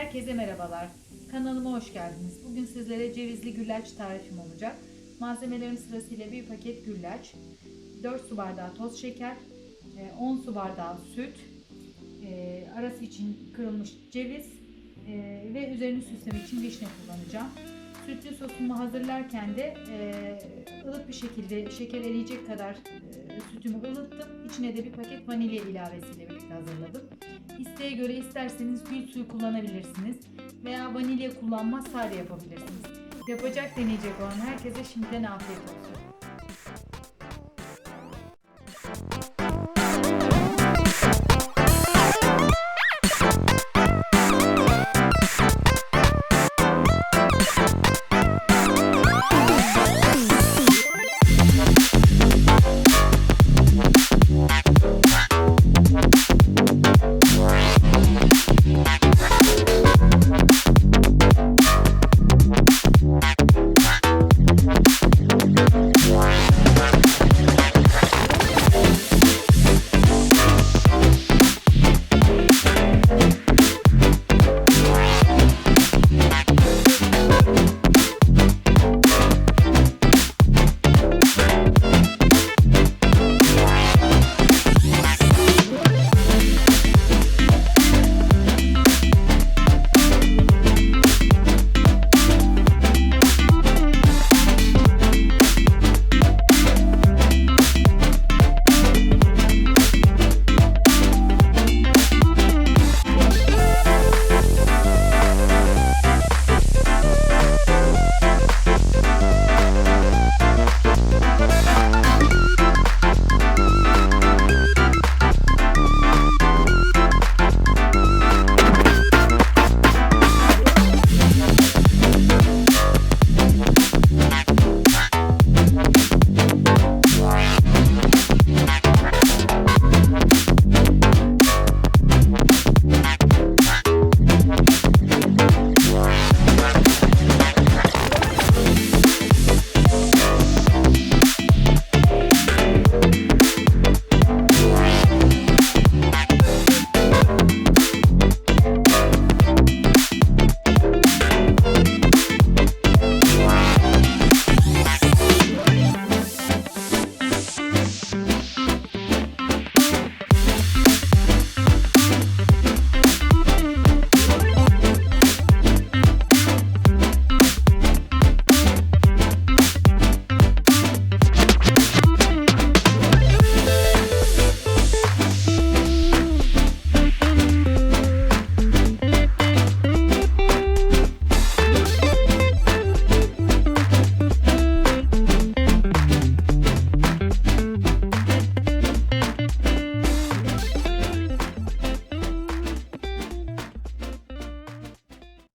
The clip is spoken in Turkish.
Herkese merhabalar. Kanalıma hoş geldiniz. Bugün sizlere cevizli güllaç tarifim olacak. Malzemelerim sırasıyla bir paket güllaç, 4 su bardağı toz şeker, e, 10 su bardağı süt, e, arası için kırılmış ceviz e, ve üzerini süslemek için vişne kullanacağım. Sütlü sosumu hazırlarken de e, ılık bir şekilde şeker eriyecek kadar e, sütümü ılıttım. İçine de bir paket vanilya ilavesiyle birlikte hazırladım. İsteğe göre isterseniz gül suyu kullanabilirsiniz veya vanilya kullanmaz sade yapabilirsiniz. Yapacak deneyecek olan herkese şimdiden afiyet olsun.